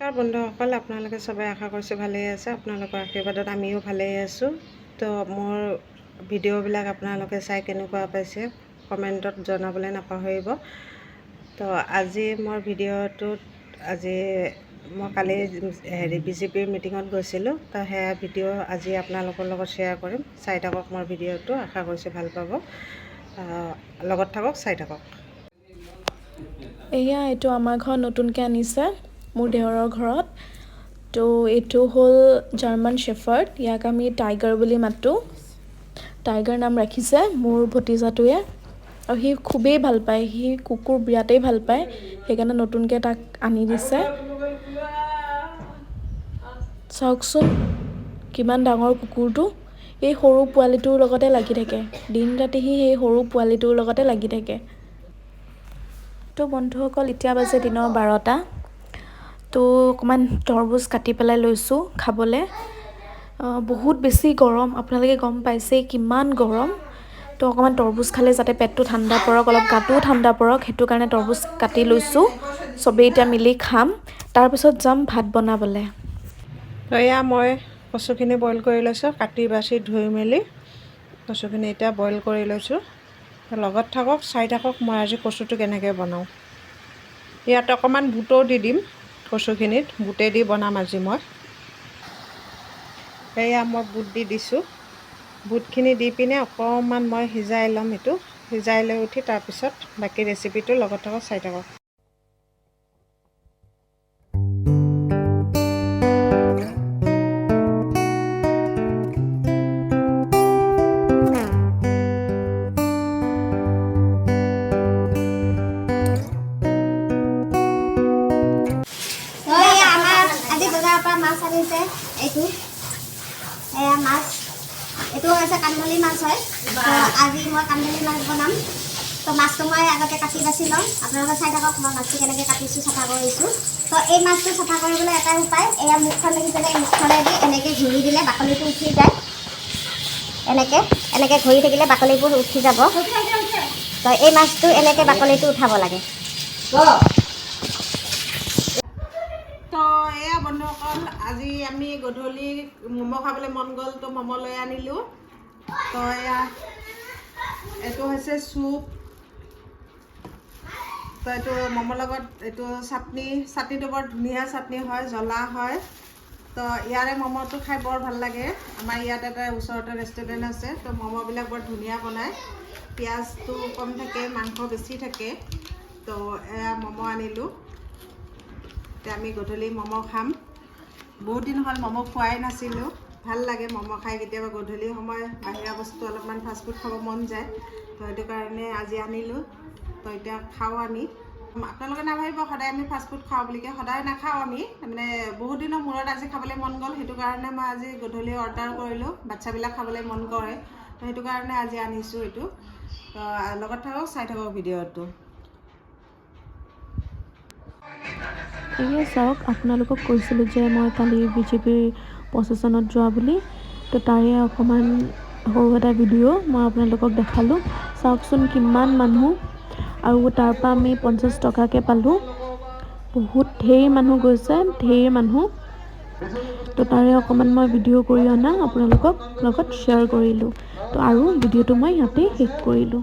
নমস্কাৰ বন্ধুসকল, আপোনালোকে চবে আশা কৰিছোঁ ভালেই আছে। আপোনালোকৰ আশীৰ্বাদত আমিও ভালেই আছোঁ। তো মোৰ ভিডিঅ'বিলাক আপোনালোকে চাই কেনেকুৱা পাইছে কমেণ্টত জনাবলৈ নাপাহৰিব। তো আজি মোৰ ভিডিঅ'টোত, আজি মই কালি হেৰি বি জে পিৰ মিটিঙত গৈছিলোঁ। তো সেয়া ভিডিঅ' আজি আপোনালোকৰ লগত শ্বেয়াৰ কৰিম। চাই থাকক মোৰ ভিডিঅ'টো, আশা কৰিছোঁ ভালো পাব। লগত থাকক, চাই থাকক। এয়া, এইটো আমাৰ ঘৰত নতুনকৈ আনিছে। মোৰ দেওৰৰ ঘৰত। তো এইটো হ'ল জাৰ্মান শ্বেফাৰ্ড ইয়াক আমি টাইগাৰ বুলি মাতোঁ। টাইগাৰ নাম ৰাখিছে মোৰ ভতিজাটোৱে। আৰু সি খুবেই ভাল পায়। সি কুকুৰ বিৰাটেই ভাল পায়। সেইকাৰণে নতুনকৈ তাক আনি দিছে। চাওকচোন কিমান ডাঙৰ কুকুৰটো। এই সৰু পোৱালিটোৰ লগতে লাগি থাকে। দিন ৰাতি সি সেই সৰু পোৱালিটোৰ লগতে লাগি থাকে। তো বন্ধুসকল এতিয়া বাজে দিনৰ বাৰটা। তো অকণমান তৰমুজ কাটি পেলাই লৈছোঁ খাবলৈ। বহুত বেছি গৰম আপোনালোকে গম পাইছেই কিমান গৰম। তো অকণমান তৰমুজ খালে যাতে পেটটো ঠাণ্ডা পৰক অলপ গাটোও ঠাণ্ডা পৰক সেইটো কাৰণে তৰমুজ কাটি লৈছোঁ। চবেই এতিয়া মিলি খাম। তাৰপিছত যাম ভাত বনাবলৈ। এয়া মই কচুখিনি বইল কৰি লৈছোঁ কাটি বাচি ধুই মেলি কচুখিনি এতিয়া বইল কৰি লৈছোঁ। লগত থাকক চাই থাকক মই আজি কচুটো কেনেকৈ বনাওঁ। ইয়াত অকণমান বুটো দি দিম। কচুখিনিত বুটেদি বনাম আজি মই। এয়া মই বুট দি দিছোঁ। বুটখিনি দি পিনে অকণমান মই সিজাই ল'ম এইটো। সিজাই লৈ উঠি তাৰপিছত বাকী ৰেচিপিটো লগত থাকক চাই থাকক। বজাৰৰ পৰা মাছ আনিছে এইটো। এয়া মাছ। এইটো হৈছে কাণমলি মাছ হয়। তো আজি মই কাণমলি মাছ বনাম। তো মাছটো মই আগতে কাটি বাছি ল'ম। আপোনালোকে চাই থাকক মই মাছটো কেনেকৈ কাটিছোঁ চাফা কৰিছোঁ। তো এই মাছটো চাফা কৰিবলৈ এটাই উপায় এয়া মুখখন দেখিছেনে এই মুখখনেদি এনেকৈ ঘূৰি দিলে বাকলিটো উঠি যায়। এনেকৈ এনেকৈ ঘূৰি থাকিলে বাকলিবোৰ উঠি যাব। তো এই মাছটো এনেকৈ বাকলিটো উঠাব লাগে। বন্ধুসকল আজি আমি গধূলি ম'ম' খাবলৈ মন গ'ল, তো ম'ম' লৈ আনিলোঁ। তো এয়া, এইটো হৈছে চুপ। তো এইটো ম'মৰ লগত, এইটো চাটনি, চাটনিটো বৰ ধুনীয়া চাটনি হয়, জ্বলা হয়। তো ইয়াৰে ম'ম'টো খাই বৰ ভালো লাগে। আমাৰ ইয়াত এটা ওচৰতে ৰেষ্টুৰেণ্ট আছে, তো ম'ম'বিলাক বৰ ধুনীয়া বনায়। পিঁয়াজটো কম থাকে, মাংস বেছি থাকে। তো এয়া ম'ম' আনিলোঁ। এতিয়া আমি গধূলি ম'ম' খাম। বহুত দিন হ'ল ম'ম' খোৱাই নাছিলোঁ। ভাল লাগে ম'ম' খাই কেতিয়াবা গধূলি সময় বাহিৰা বস্তু অলপমান ফাষ্টফুড খাব মন যায়। তো সেইটো কাৰণে আজি আনিলোঁ। তো এতিয়া খাওঁ আমি। আপোনালোকে নাভাবিব সদায় আমি ফাষ্টফুড খাওঁ বুলিকৈ সদায় নাখাওঁ আমি। মানে বহুত দিনৰ মূৰত আজি খাবলৈ মন গ'ল। সেইটো কাৰণে মই আজি গধূলি অৰ্ডাৰ কৰিলোঁ। বাচ্ছাবিলাক খাবলৈ মন কৰে। তো সেইটো কাৰণে আজি আনিছোঁ এইটো। তো লগত থাকক চাই থাকক ভিডিঅ'টো। এয়া চাওক আপোনালোকক কৈছিলোঁ যে মই কালি বি জে পিৰ প্ৰচেশ্যনত যোৱা বুলি। তো তাৰে অকণমান সৰু এটা ভিডিঅ' মই আপোনালোকক দেখালোঁ। চাওকচোন কিমান মানুহ। আৰু তাৰ পৰা আমি পঞ্চাছ টকাকৈ পালোঁ। বহুত ঢেৰ মানুহ গৈছে, ঢেৰ মানুহ। তো তাৰে অকণমান মই ভিডিঅ' কৰি অনা আপোনালোকক লগত শ্বেয়াৰ কৰিলোঁ। তো আৰু ভিডিঅ'টো মই ইয়াতেই শেষ কৰিলোঁ।